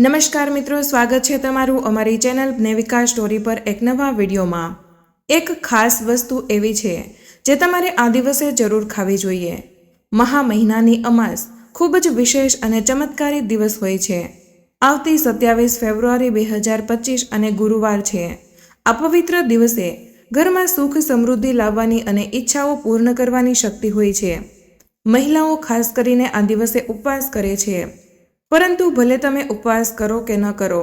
નમસ્કાર મિત્રો, સ્વાગત છે તમારું અમારી ચેનલ નેવિકા સ્ટોરી પર એક નવા વિડીયોમાં. એક ખાસ વસ્તુ એવી છે જે તમારે આ દિવસે જરૂર ખાવી જોઈએ. મહા મહિનાની અમાસ ખૂબ જ વિશેષ અને ચમત્કારી દિવસ હોય છે. આવતી સત્યાવીસ ફેબ્રુઆરી બે હજાર પચીસ અને ગુરુવાર છે. આ પવિત્ર દિવસે ઘરમાં સુખ સમૃદ્ધિ લાવવાની અને ઈચ્છાઓ પૂર્ણ કરવાની શક્તિ હોય છે. મહિલાઓ ખાસ કરીને આ દિવસે ઉપવાસ કરે છે. પરંતુ ભલે તમે ઉપવાસ કરો કે ન કરો,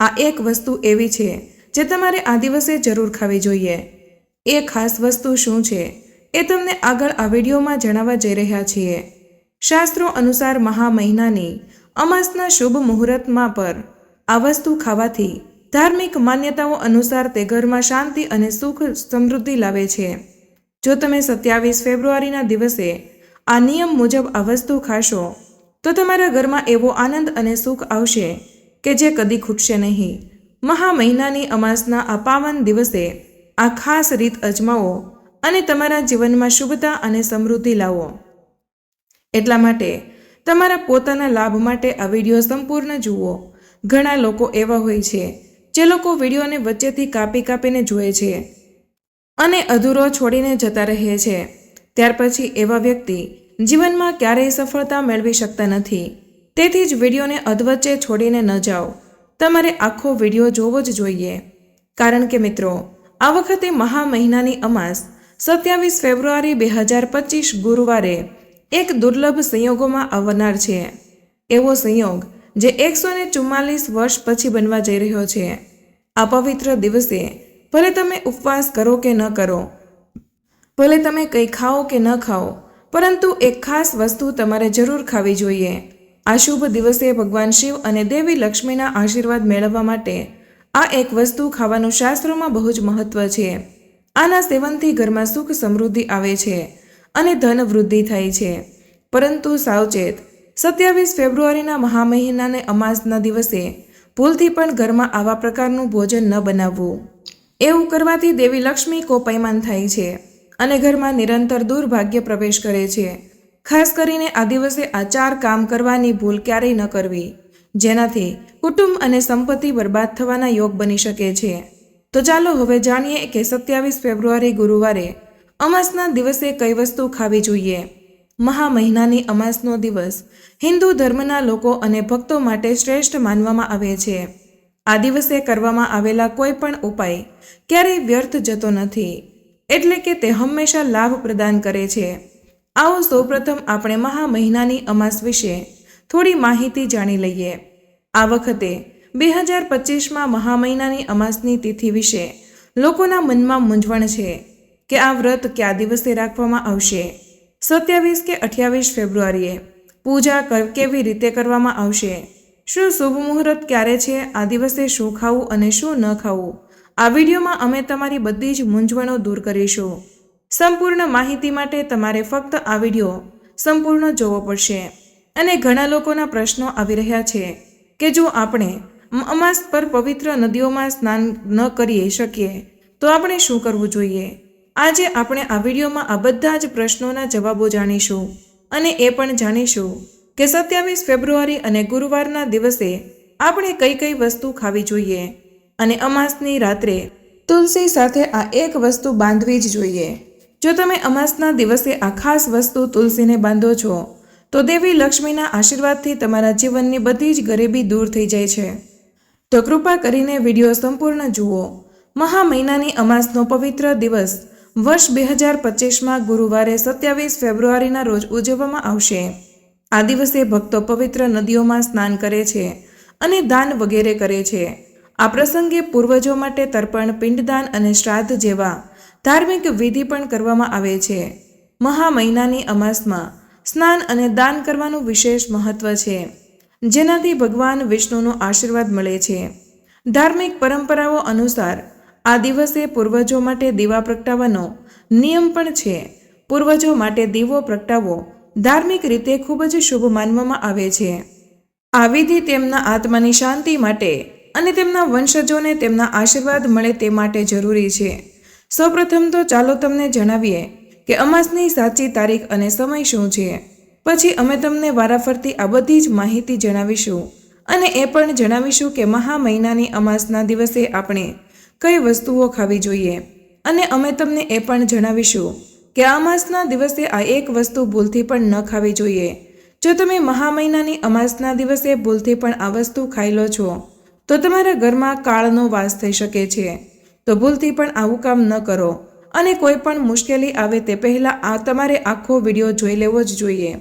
આ એક વસ્તુ એવી છે જે તમારે આ દિવસે જરૂર ખાવી જોઈએ. એ ખાસ વસ્તુ શું છે? એ તમને આગળ આ વિડીયોમાં જણાવવા જઈ રહ્યા છીએ. શાસ્ત્રો અનુસાર મહા મહિનાની અમાસના શુભ મુહૂર્તમાં પર આ વસ્તુ ખાવાથી ધાર્મિક માન્યતાઓ અનુસાર તે ઘરમાં શાંતિ અને સુખ સમૃદ્ધિ લાવે છે. જો તમે સત્યાવીસ ફેબ્રુઆરીના દિવસે આ નિયમ મુજબ આ વસ્તુ ખાશો તો તમારા ઘરમાં એવો આનંદ અને સુખ આવશે કે જે કદી ખૂટશે નહીં. મહા મહિનાની અમાસના આ પાવન દિવસે આ ખાસ રીત અજમાવો અને તમારા જીવનમાં શુભતા અને સમૃદ્ધિ લાવો. એટલા માટે તમારા પોતાના લાભ માટે આ વીડિયો સંપૂર્ણ જુઓ. ઘણા લોકો એવા હોય છે, જે લોકો વિડીયોને વચ્ચેથી કાપી કાપીને જુએ છે અને અધૂરો છોડીને જતા રહે છે. ત્યાર પછી એવા વ્યક્તિ જીવનમાં ક્યારેય સફળતા મેળવી શકતા નથી. તેથી જ વિડીયોને અધવચ્ચે છોડીને ન જાઓ. તમારે આખો વીડિયો જોવો જ જોઈએ. કારણ કે મિત્રો, આ વખતે મહા મહિનાની અમાસ સત્યાવીસ ફેબ્રુઆરી બે હજાર પચીસ ગુરુવારે એક દુર્લભ સંયોગોમાં આવનાર છે. એવો સંયોગ જે એકસો ને ચુમ્માલીસ વર્ષ પછી બનવા જઈ રહ્યો છે. આ પવિત્ર દિવસે ભલે તમે ઉપવાસ કરો કે ન કરો, ભલે તમે કંઈ ખાઓ કે ન ખાઓ પરંતુ એક ખાસ વસ્તુ તમારે જરૂર ખાવી જોઈએ. આ શુભ દિવસે ભગવાન શિવ અને દેવી લક્ષ્મીના આશીર્વાદ મેળવવા માટે આ એક વસ્તુ ખાવાનું શાસ્ત્રોમાં બહુ જ મહત્વ છે. આના સેવનથી ઘરમાં સુખ સમૃદ્ધિ આવે છે અને ધન વૃદ્ધિ થાય છે. પરંતુ સાવચેત, સત્યાવીસ ફેબ્રુઆરીના મહામહિનાને અમાસના દિવસે ભૂલથી પણ ઘરમાં આવા પ્રકારનું ભોજન ન બનાવવું. એવું કરવાથી દેવી લક્ષ્મી કોપાયમાન થાય છે. અને ઘરમાં નિરંતર દુર્ભાગ્ય પ્રવેશ કરે છે. ખાસ કરીને આ દિવસે આ ચાર કામ કરવાની ભૂલ ક્યારેય ન કરવી, જેનાથી કુટુંબ અને સંપત્તિ બરબાદ થવાના યોગ બની શકે છે. તો ચાલો હવે જાણીએ કે સત્યાવીસ ફેબ્રુઆરી ગુરુવારે અમાસના દિવસે કઈ વસ્તુ ખાવી જોઈએ? મહા મહિનાની અમાસનો દિવસ હિન્દુ ધર્મના લોકો અને ભક્તો માટે શ્રેષ્ઠ માનવામાં આવે છે. આ દિવસે કરવામાં આવેલા કોઈ પણ ઉપાય ક્યારેય વ્યર્થ જતો નથી. એટલે કે તે હંમેશા લાભ પ્રદાન કરે છે. આવો સૌપ્રથમ આપણે મહા મહિનાની અમાસ વિશે થોડી માહિતી જાણી લઈએ. આ વખતે બે હજાર પચીસમાં મહા મહિનાની અમાસની તિથિ વિશે લોકોના મનમાં મૂંઝવણ છે કે આ વ્રત કયા દિવસે રાખવામાં આવશે? સત્યાવીસ કે અઠ્યાવીસ ફેબ્રુઆરીએ પૂજા કેવી રીતે કરવામાં આવશે? શું શુભ મુહૂર્ત ક્યારે છે? આ દિવસે શું ખાવું અને શું ન ખાવું? આ વિડીયોમાં અમે તમારી બધી જ મૂંઝવણો દૂર કરીશું. સંપૂર્ણ માહિતી માટે તમારે ફક્ત આ વીડિયો સંપૂર્ણ જોવો પડશે. અને ઘણા લોકોના પ્રશ્નો આવી રહ્યા છે કે જો આપણે અમાસ પર પવિત્ર નદીઓમાં સ્નાન ન કરી શકીએ, તો આપણે શું કરવું જોઈએ? આજે આપણે આ વિડીયોમાં આ બધા જ પ્રશ્નોના જવાબો જાણીશું અને એ પણ જાણીશું કે સત્યાવીસ ફેબ્રુઆરી અને ગુરુવારના દિવસે આપણે કઈ કઈ વસ્તુ ખાવી જોઈએ? અને અમાસની રાત્રે તુલસી સાથે આ એક વસ્તુ બાંધવી જ જોઈએ. જો તમે અમાસના દિવસે આ ખાસ વસ્તુ તુલસીને બાંધો છો, તો દેવી લક્ષ્મીના આશીર્વાદથી તમારા જીવનની બધી જ ગરીબી દૂર થઈ જાય છે. તો કૃપા કરીને વીડિયો સંપૂર્ણ જુઓ. મહા મહિનાની અમાસનો પવિત્ર દિવસ વર્ષ બે હજાર પચીસમાં ગુરુવારે સત્યાવીસ ફેબ્રુઆરીના રોજ ઉજવવામાં આવશે. આ દિવસે ભક્તો પવિત્ર નદીઓમાં સ્નાન કરે છે અને દાન વગેરે કરે છે. આ પ્રસંગે પૂર્વજો માટે તર્પણ, પિંડદાન અને શ્રાદ્ધ જેવા ધાર્મિક વિધિ પણ કરવામાં આવે છે. મહા મહિનાની અમાસમાં સ્નાન અને દાન કરવાનું વિશેષ મહત્વ છે, જેનાથી ભગવાન વિષ્ણુનો આશીર્વાદ મળે છે. ધાર્મિક પરંપરાઓ અનુસાર આ દિવસે પૂર્વજો માટે દીવા પ્રગટાવવાનો નિયમ પણ છે. પૂર્વજો માટે દીવો પ્રગટાવવો ધાર્મિક રીતે ખૂબ જ શુભ માનવામાં આવે છે. આ વિધિ તેમના આત્માની શાંતિ માટે અને તેમના વંશજોને તેમના આશીર્વાદ મળે તે માટે જરૂરી છે. સૌપ્રથમ તો ચાલો તમને જણાવીએ કે અમાસની સાચી તારીખ અને સમય શું છે. પછી અમે તમને વારાફરતી આ બધી જ માહિતી જણાવીશું અને એ પણ જણાવીશું કે મહા મહિનાની અમાસના દિવસે આપણે કઈ વસ્તુઓ ખાવી જોઈએ. અને અમે તમને એ પણ જણાવીશું કે અમાસના દિવસે આ એક વસ્તુ ભૂલથી પણ ન ખાવી જોઈએ. જો તમે મહા મહિનાની અમાસના દિવસે ભૂલથી પણ આ વસ્તુ ખાઈ લો છો તો તમારા ઘરમાં કાળનો વાસ થઈ શકે છે. તો ભૂલથી પણ આવું કામ ન કરો. અને કોઈ પણ મુશ્કેલી આવે તે પહેલાં આ તમારે આખો વીડિયો જોઈ લેવો જ જોઈએ.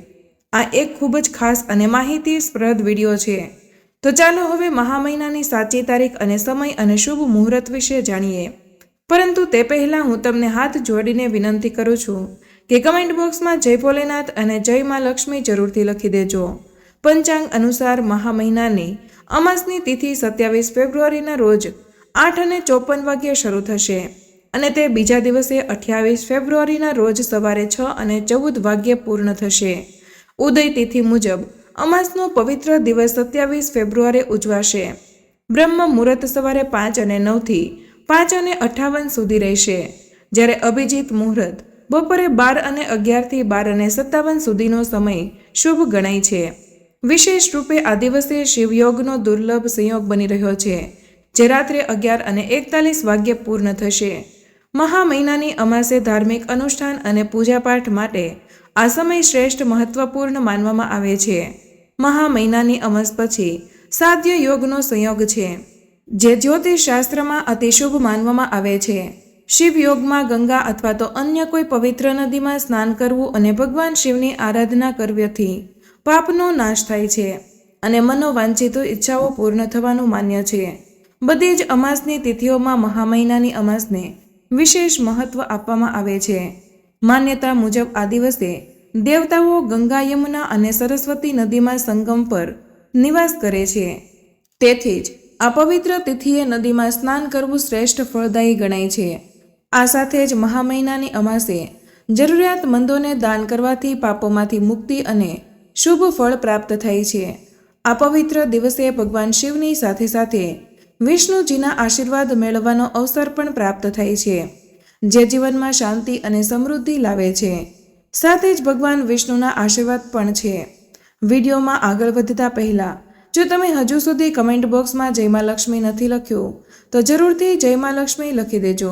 આ એક ખૂબ જ ખાસ અને માહિતીસ્પ્રદ વીડિયો છે. તો ચાલો હવે મહા મહિનાની સાચી તારીખ અને સમય અને શુભ મુહૂર્ત વિશે જાણીએ. પરંતુ તે પહેલાં હું તમને હાથ જોડીને વિનંતી કરું છું કે કમેન્ટ બોક્સમાં જય ભોલેનાથ અને જય મા લક્ષ્મી જરૂરથી લખી દેજો. પંચાંગ અનુસાર મહા મહિનાની અમાસની તિથિ સત્યાવીસ ફેબ્રુઆરીના રોજ આઠ અને ચોપન વાગ્યે શરૂ થશે. અને તે બીજા દિવસે અઠ્યાવીસ ફેબ્રુઆરીના રોજ સવારે છ અને ચૌદ વાગ્યે પૂર્ણ થશે. ઉદય તિથિ મુજબ અમાસનો પવિત્ર દિવસ સત્યાવીસ ફેબ્રુઆરી ઉજવાશે. બ્રહ્મ મુહૂર્ત સવારે પાંચ અને નવથી પાંચ અને અઠ્ઠાવન સુધી રહેશે. જ્યારે અભિજીત મુહૂર્ત બપોરે બાર અને અગિયારથી બાર અને સત્તાવન સુધીનો સમય શુભ ગણાય છે. વિશેષ રૂપે આ દિવસે શિવયોગનો દુર્લભ સંયોગ બની રહ્યો છે, જે રાત્રે અગિયાર અને એકતાલીસ વાગ્યે પૂર્ણ થશે. મહા મહિનાની અમાસે ધાર્મિક અનુષ્ઠાન અને પૂજાપાઠ માટે આ સમય શ્રેષ્ઠ મહત્વપૂર્ણ માનવામાં આવે છે. મહા મહિનાની અમાસ પછી સાધ્ય યોગનો સંયોગ છે, જે જ્યોતિષ શાસ્ત્રમાં અતિશુભ માનવામાં આવે છે. શિવ યોગમાં ગંગા અથવા તો અન્ય કોઈ પવિત્ર નદીમાં સ્નાન કરવું અને ભગવાન શિવની આરાધના કરવાથી પાપનો નાશ થાય છે અને મનોવાંછિત ઈચ્છાઓ પૂર્ણ થવાનું માન્ય છે. બધી જ અમાસની તિથિઓમાં મહામહિનાની અમાસને વિશેષ મહત્વ આપવામાં આવે છે. માન્યતા મુજબ આ દિવસે દેવતાઓ ગંગા યમુના અને સરસ્વતી નદીમાં સંગમ પર નિવાસ કરે છે. તેથી જ આ પવિત્ર તિથિએ નદીમાં સ્નાન કરવું શ્રેષ્ઠ ફળદાયી ગણાય છે. આ સાથે જ મહામહિનાની અમાસે જરૂરિયાતમંદોને દાન કરવાથી પાપોમાંથી મુક્તિ અને શુભ ફળ પ્રાપ્ત થાય છે. આ પવિત્ર દિવસે ભગવાન શિવની સાથે સાથે વિષ્ણુજીના આશીર્વાદ મેળવવાનો અવસર પણ પ્રાપ્ત થાય છે, જે જીવનમાં શાંતિ અને સમૃદ્ધિ લાવે છે. સાથે જ ભગવાન વિષ્ણુના આશીર્વાદ પણ છે. વિડીયોમાં આગળ વધતા પહેલાં, જો તમે હજુ સુધી કમેન્ટ બોક્સમાં જય લક્ષ્મી નથી લખ્યું, તો જરૂરથી જય લક્ષ્મી લખી દેજો.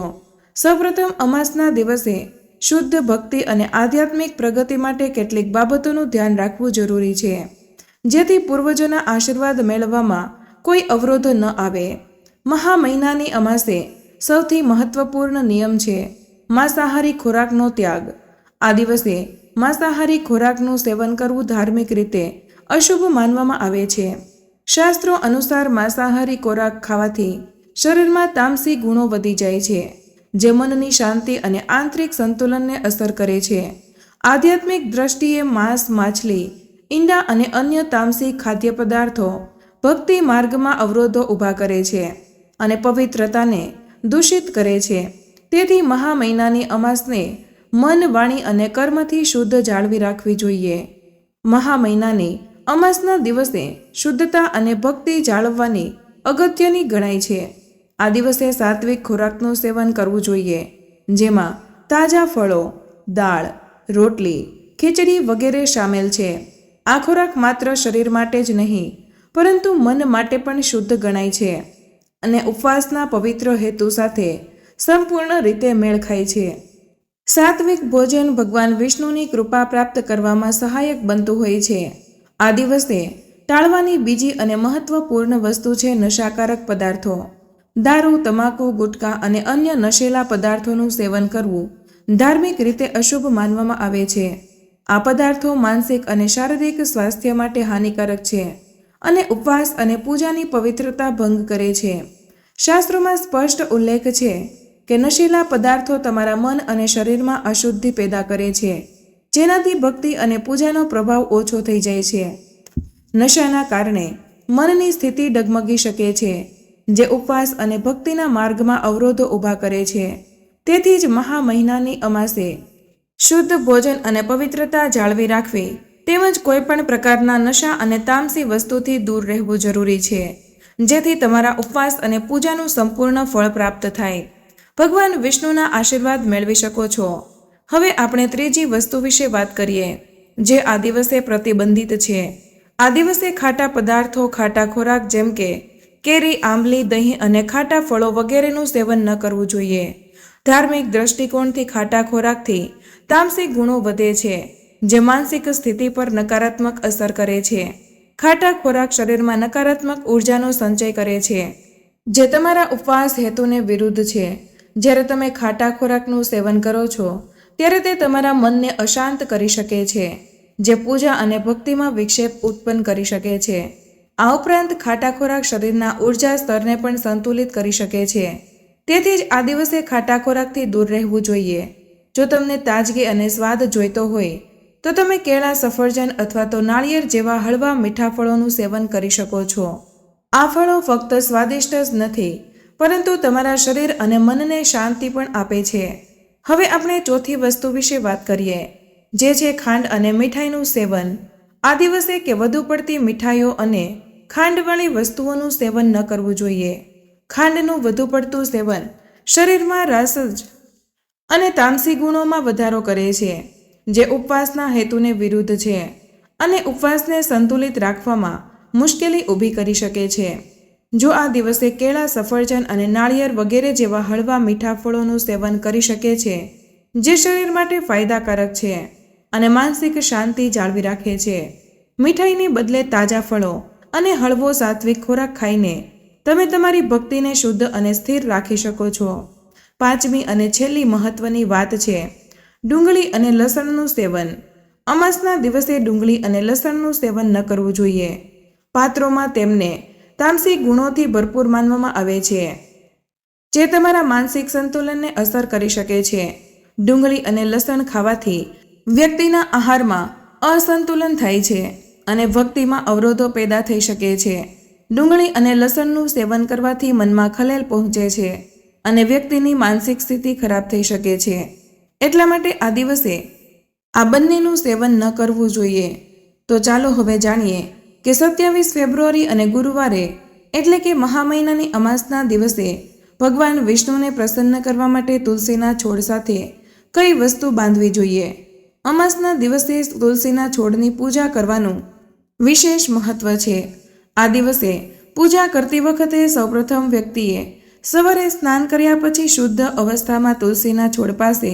સૌપ્રથમ અમાસના દિવસે શુદ્ધ ભક્તિ અને આધ્યાત્મિક પ્રગતિ માટે કેટલીક બાબતોનું ધ્યાન રાખવું જરૂરી છે. જેથી પૂર્વજોના આશીર્વાદ મેળવવામાં કોઈ અવરોધ ન આવે. મહા મહિનાની અમાસે સૌથી મહત્વપૂર્ણ નિયમ છે, માંસાહારી ખોરાકનો ત્યાગ. આ દિવસે માંસાહારી ખોરાકનું સેવન કરવું ધાર્મિક રીતે અશુભ માનવામાં આવે છે. શાસ્ત્રો અનુસાર માંસાહારી ખોરાક ખાવાથી શરીરમાં તામસી ગુણો વધી જાય છે. જે મનની શાંતિ અને આંતરિક સંતુલનને અસર કરે છે. આધ્યાત્મિક દ્રષ્ટિએ માંસ, માછલી, ઈંડા અને અન્ય તામસી ખાદ્ય પદાર્થો ભક્તિ માર્ગમાં અવરોધો ઊભા કરે છે અને પવિત્રતાને દૂષિત કરે છે. તેથી મહા મહિનાની અમાસને મન, વાણી અને કર્મથી શુદ્ધ જાળવી રાખવી જોઈએ. મહા મહિનાની અમાસના દિવસે શુદ્ધતા અને ભક્તિ જાળવવાની અગત્યની ગણાય છે. આ દિવસે સાત્વિક ખોરાકનું સેવન કરવું જોઈએ, જેમાં તાજા ફળો, દાળ, રોટલી, ખીચડી વગેરે સામેલ છે. આ ખોરાક માત્ર શરીર માટે જ નહીં, પરંતુ મન માટે પણ શુદ્ધ ગણાય છે અને ઉપવાસના પવિત્ર હેતુ સાથે સંપૂર્ણ રીતે મેળ ખાય છે. સાત્વિક ભોજન ભગવાન વિષ્ણુની કૃપા પ્રાપ્ત કરવામાં સહાયક બનતું હોય છે. આ દિવસે ટાળવાની બીજી અને મહત્વપૂર્ણ વસ્તુ છે નશાકારક પદાર્થો. દારૂ, તમાકુ, ગુટકા અને અન્ય નશેલા પદાર્થોનું સેવન કરવું ધાર્મિક રીતે અશુભ માનવામાં આવે છે. આ પદાર્થો માનસિક અને શારીરિક સ્વાસ્થ્ય માટે હાનિકારક છે અને ઉપવાસ અને પૂજાની પવિત્રતા ભંગ કરે છે. શાસ્ત્રોમાં સ્પષ્ટ ઉલ્લેખ છે કે નશીલા પદાર્થો તમારા મન અને શરીરમાં અશુદ્ધિ પેદા કરે છે, જેનાથી ભક્તિ અને પૂજાનો પ્રભાવ ઓછો થઈ જાય છે. નશાના કારણે મનની સ્થિતિ ડગમગી શકે છે. જે ઉપવાસ અને ભક્તિના માર્ગમાં અવરોધો ઊભા કરે છે. તેથી જ મહા મહિનાની અમાસે શુદ્ધ ભોજન અને પવિત્રતા જાળવી રાખવી તેમજ કોઈપણ પ્રકારના નશા અને તામસી વસ્તુથી દૂર રહેવું જરૂરી છે, જેથી તમારા ઉપવાસ અને પૂજાનું સંપૂર્ણ ફળ પ્રાપ્ત થાય. ભગવાન વિષ્ણુના આશીર્વાદ મેળવી શકો છો. હવે આપણે ત્રીજી વસ્તુ વિશે વાત કરીએ, જે આ દિવસે પ્રતિબંધિત છે. આ દિવસે ખાટા પદાર્થો, ખાટા ખોરાક જેમ કે કેરી, આંબલી, દહીં અને ખાટા ફળો વગેરેનું સેવન ન કરવું જોઈએ. ધાર્મિક દ્રષ્ટિકોણથી ખાટા ખોરાકથી તામસિક ગુણો વધે છે, જે માનસિક સ્થિતિ પર નકારાત્મક અસર કરે છે. ખાટા ખોરાક શરીરમાં નકારાત્મક ઉર્જાનો સંચય કરે છે, જે તમારા ઉપવાસ હેતુને વિરુદ્ધ છે. જ્યારે તમે ખાટા ખોરાકનું સેવન કરો છો, ત્યારે તે તમારા મનને અશાંત કરી શકે છે, જે પૂજા અને ભક્તિમાં વિક્ષેપ ઉત્પન્ન કરી શકે છે. આ ઉપરાંત ખાટા ખોરાક શરીરના ઊર્જા સ્તરને પણ સંતુલિત કરી શકે છે. તેથી જ આ દિવસે ખાટા ખોરાકથી દૂર રહેવું જોઈએ. જો તમને તાજગી અને સ્વાદ જોઈતો હોય, તો તમે કેળા, સફરજન અથવા તો નાળિયેર જેવા હળવા મીઠા ફળોનું સેવન કરી શકો છો. આ ફળો ફક્ત સ્વાદિષ્ટ જ નથી, પરંતુ તમારા શરીર અને મનને શાંતિ પણ આપે છે. હવે આપણે ચોથી વસ્તુ વિશે વાત કરીએ, જે છે ખાંડ અને મીઠાઈનું સેવન. આ દિવસે કે વધુ પડતી મીઠાઈઓ અને ખાંડવાળી વસ્તુઓનું સેવન ન કરવું જોઈએ. ખાંડનું વધુ પડતું સેવન શરીરમાં રસજ અને તામસી ગુણોમાં વધારો કરે છે, જે ઉપવાસના હેતુને વિરુદ્ધ છે અને ઉપવાસને સંતુલિત રાખવામાં મુશ્કેલી ઊભી કરી શકે છે. જો આ દિવસે કેળા, સફરજન અને નાળિયેર વગેરે જેવા હળવા મીઠા ફળોનું સેવન કરી શકે છે, જે શરીર માટે ફાયદાકારક છે. અને માનસિક શાંતિ જાળવી રાખે છે. મીઠાઈને બદલે તાજા ફળો અને હળવો સાત્વિક ખોરાક ખાઈને તમે તમારી ભક્તિને શુદ્ધ અને સ્થિર રાખી શકો છો. પાંચમી અને છેલ્લી મહત્વની વાત છે, ડુંગળી અને લસણનું સેવન. અમાસના દિવસે ડુંગળી અને લસણનું સેવન ન કરવું જોઈએ. પાત્રોમાં તેમને તામસિક ગુણોથી ભરપૂર માનવામાં આવે છે, જે તમારા માનસિક સંતુલનને અસર કરી શકે છે. ડુંગળી અને લસણ ખાવાથી વ્યક્તિના આહારમાં અસંતુલન થાય છે અને ભક્તિમાં અવરોધો પેદા થઈ શકે છે. ડુંગળી અને લસણનું સેવન કરવાથી મનમાં ખલેલ પહોંચે છે અને વ્યક્તિની માનસિક સ્થિતિ ખરાબ થઈ શકે છે. એટલા માટે આ દિવસે આ બંનેનું સેવન ન કરવું જોઈએ. તો ચાલો હવે જાણીએ કે સત્યાવીસ ફેબ્રુઆરી અને ગુરુવારે એટલે કે મહા મહિનાની અમાસના દિવસે ભગવાન વિષ્ણુને પ્રસન્ન કરવા માટે તુલસીના છોડ સાથે કઈ વસ્તુ બાંધવી જોઈએ? અમાસના દિવસે તુલસીના છોડની પૂજા કરવાનું વિશેષ મહત્વ છે. આ દિવસે પૂજા કરતી વખતે સૌપ્રથમ વ્યક્તિએ સવારે સ્નાન કર્યા પછી શુદ્ધ અવસ્થામાં તુલસીના છોડ પાસે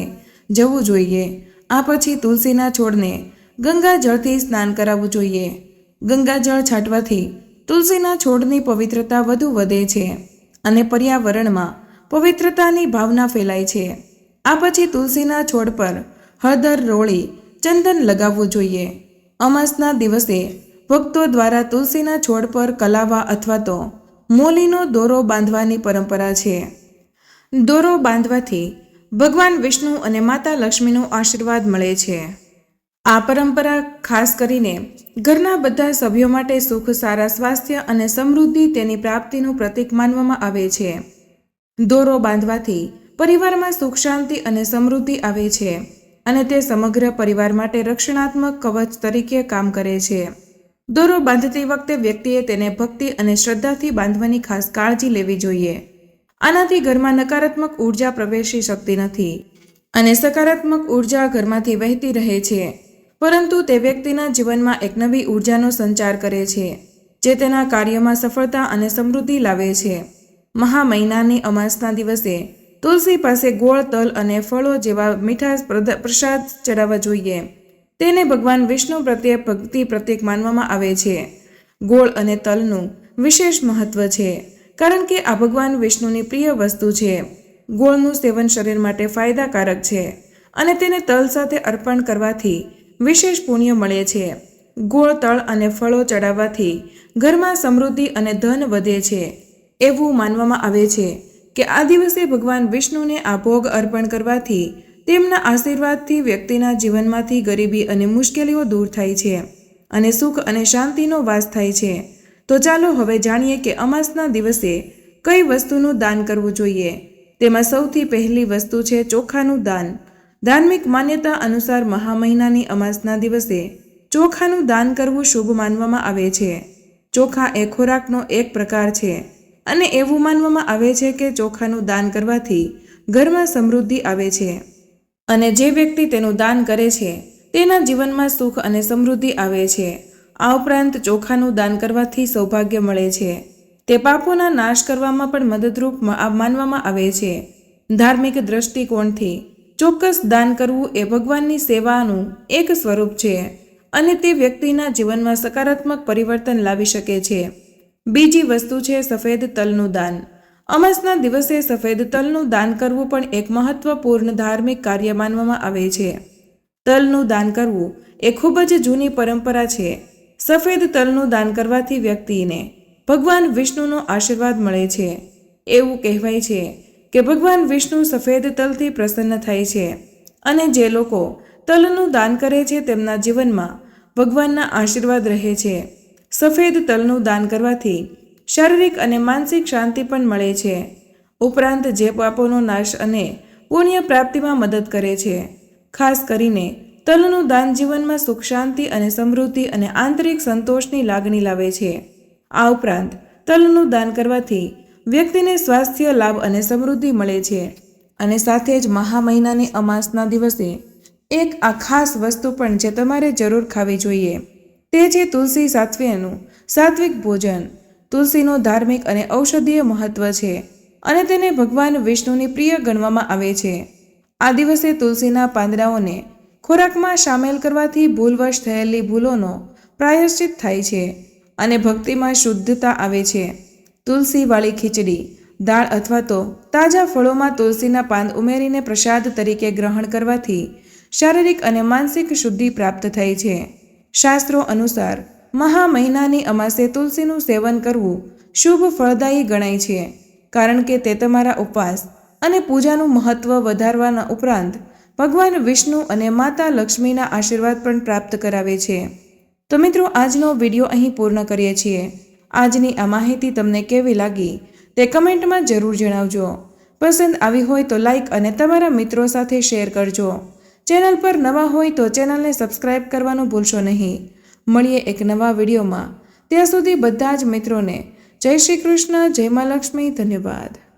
જવું જોઈએ. આ પછી તુલસીના છોડને ગંગાજળથી સ્નાન કરાવવું જોઈએ. ગંગાજળ છાંટવાથી તુલસીના છોડની પવિત્રતા વધુ વધે છે અને પર્યાવરણમાં પવિત્રતાની ભાવના ફેલાય છે. આ પછી તુલસીના છોડ પર હળદર રોળી ચંદન લગાવવું જોઈએ. અમાસના દિવસે ભક્તો દ્વારા તુલસીના છોડ પર કલાવા અથવા તો મોલીનો દોરો બાંધવાની પરંપરા છે. દોરો બાંધવાથી ભગવાન વિષ્ણુ અને માતા લક્ષ્મીનો આશીર્વાદ મળે છે. આ પરંપરા ખાસ કરીને ઘરના બધા સભ્યો માટે સુખ, સારા સ્વાસ્થ્ય અને સમૃદ્ધિ તેની પ્રાપ્તિનું પ્રતીક માનવામાં આવે છે. દોરો બાંધવાથી પરિવારમાં સુખ, શાંતિ અને સમૃદ્ધિ આવે છે. અને તે સમગ્ર પરિવાર માટે રક્ષણાત્મક કવચ તરીકે કામ કરે છે. દોરો બાંધતી વખતે વ્યક્તિએ તેને ભક્તિ અને શ્રદ્ધાથી બાંધવાની ખાસ કાળજી લેવી જોઈએ. આનાથી ઘરમાં નકારાત્મક ઊર્જા પ્રવેશી શકતી નથી અને સકારાત્મક ઊર્જા ઘરમાંથી વહેતી રહે છે. પરંતુ તે વ્યક્તિના જીવનમાં એક નવી ઉર્જાનો સંચાર કરે છે, જે તેના કાર્યમાં સફળતા અને સમૃદ્ધિ લાવે છે. મહા મહિનાની અમાસના દિવસે તુલસી પાસે ગોળ તલ અને ફળો જેવા મીઠા પ્રસાદ ચડાવવા જોઈએ. તેને ભગવાન વિષ્ણુ પ્રત્યે ભક્તિ પ્રતીક માનવામાં આવે છે. ગોળ અને તલનું વિશેષ મહત્વ છે, કારણ કે આ ભગવાન વિષ્ણુની પ્રિય વસ્તુ છે. ગોળનું સેવન શરીર માટે ફાયદાકારક છે અને તેને તલ સાથે અર્પણ કરવાથી વિશેષ પુણ્ય મળે છે. ગોળ તળ અને ફળો ચડાવવાથી ઘરમાં સમૃદ્ધિ અને ધન વધે છે, એવું માનવામાં આવે છે. કે આ દિવસે ભગવાન વિષ્ણુને આ ભોગ અર્પણ કરવાથી તેમના આશીર્વાદથી વ્યક્તિના જીવનમાંથી ગરીબી અને મુશ્કેલીઓ દૂર થાય છે અને સુખ અને શાંતિનો વાસ થાય છે. તો ચાલો હવે જાણીએ કે અમાસના દિવસે કઈ વસ્તુનું દાન કરવું જોઈએ. તેમાં સૌથી પહેલી વસ્તુ છે ચોખાનું દાન. ધાર્મિક માન્યતા અનુસાર મહા મહિનાની અમાસના દિવસે ચોખાનું દાન કરવું શુભ માનવામાં આવે છે. ચોખા એ ખોરાકનો એક પ્રકાર છે. અને એવું માનવામાં આવે છે કે ચોખાનું દાન કરવાથી ઘરમાં સમૃદ્ધિ આવે છે. અને જે વ્યક્તિ તેનું દાન કરે છે, તેના જીવનમાં સુખ અને સમૃદ્ધિ આવે છે. આ ઉપરાંત ચોખાનું દાન કરવાથી સૌભાગ્ય મળે છે. તે પાપોના નાશ કરવામાં પણ મદદરૂપ માનવામાં આવે છે. ધાર્મિક દ્રષ્ટિકોણથી ચોક્કસ દાન કરવું એ ભગવાનની સેવાનું એક સ્વરૂપ છે અને તે વ્યક્તિના જીવનમાં સકારાત્મક પરિવર્તન લાવી શકે છે. બીજી વસ્તુ છે સફેદ તલનું દાન. અમાસના દિવસે સફેદ તલનું દાન કરવું પણ એક મહત્વપૂર્ણ ધાર્મિક કાર્ય માનવામાં આવે છે. તલનું દાન કરવું એ ખૂબ જ જૂની પરંપરા છે. સફેદ તલનું દાન કરવાથી વ્યક્તિને ભગવાન વિષ્ણુનો આશીર્વાદ મળે છે. એવું કહેવાય છે કે ભગવાન વિષ્ણુ સફેદ તલથી પ્રસન્ન થાય છે અને જે લોકો તલનું દાન કરે છે તેમના જીવનમાં ભગવાનના આશીર્વાદ રહે છે. સફેદ તલનું દાન કરવાથી શારીરિક અને માનસિક શાંતિ પણ મળે છે. ઉપરાંત જે પાપોનો નાશ અને પુણ્ય પ્રાપ્તિમાં મદદ કરે છે. ખાસ કરીને તલનું દાન જીવનમાં સુખ, શાંતિ અને સમૃદ્ધિ અને આંતરિક સંતોષની લાગણી લાવે છે. આ ઉપરાંત તલનું દાન કરવાથી વ્યક્તિને સ્વાસ્થ્ય, લાભ અને સમૃદ્ધિ મળે છે. અને સાથે જ મહા મહિનાની અમાસના દિવસે એક આ ખાસ વસ્તુ પણ જે તમારે જરૂર ખાવી જોઈએ. તે છે તુલસી સાત્વ્યનું, સાત્વિક ભોજન. તુલસીનું ધાર્મિક અને ઔષધીય મહત્વ છે અને તેને ભગવાન વિષ્ણુની પ્રિય ગણવામાં આવે છે. આ દિવસે તુલસીના પાંદડાઓને ખોરાકમાં સામેલ કરવાથી ભૂલવશ થયેલી ભૂલોનો પ્રાયશ્ચિત થાય છે અને ભક્તિમાં શુદ્ધતા આવે છે. તુલસીવાળી ખીચડી, દાળ અથવા તો તાજા ફળોમાં તુલસીના પાન ઉમેરીને પ્રસાદ તરીકે ગ્રહણ કરવાથી શારીરિક અને માનસિક શુદ્ધિ પ્રાપ્ત થાય છે. શાસ્ત્રો અનુસાર મહા મહિનાની અમાસે તુલસીનું સેવન કરવું શુભ ફળદાયી ગણાય છે, કારણ કે તે તમારા ઉપવાસ અને પૂજાનું મહત્વ વધારવાના ઉપરાંત ભગવાન વિષ્ણુ અને માતા લક્ષ્મીના આશીર્વાદ પણ પ્રાપ્ત કરાવે છે. તો મિત્રો, આજનો વીડિયો અહીં પૂર્ણ કરીએ છીએ. આજની આ માહિતી તમને કેવી લાગી તે કમેન્ટમાં જરૂર જણાવજો. પસંદ આવી હોય તો લાઈક અને તમારા મિત્રો સાથે શેર કરજો. ચેનલ પર નવા હોય તો ચેનલને સબસ્ક્રાઇબ કરવાનું ભૂલશો નહીં. મળીએ એક નવા વિડીયોમાં. ત્યાં સુધી બધા જ મિત્રોને જય શ્રી કૃષ્ણ, જય મા લક્ષ્મી, ધન્યવાદ.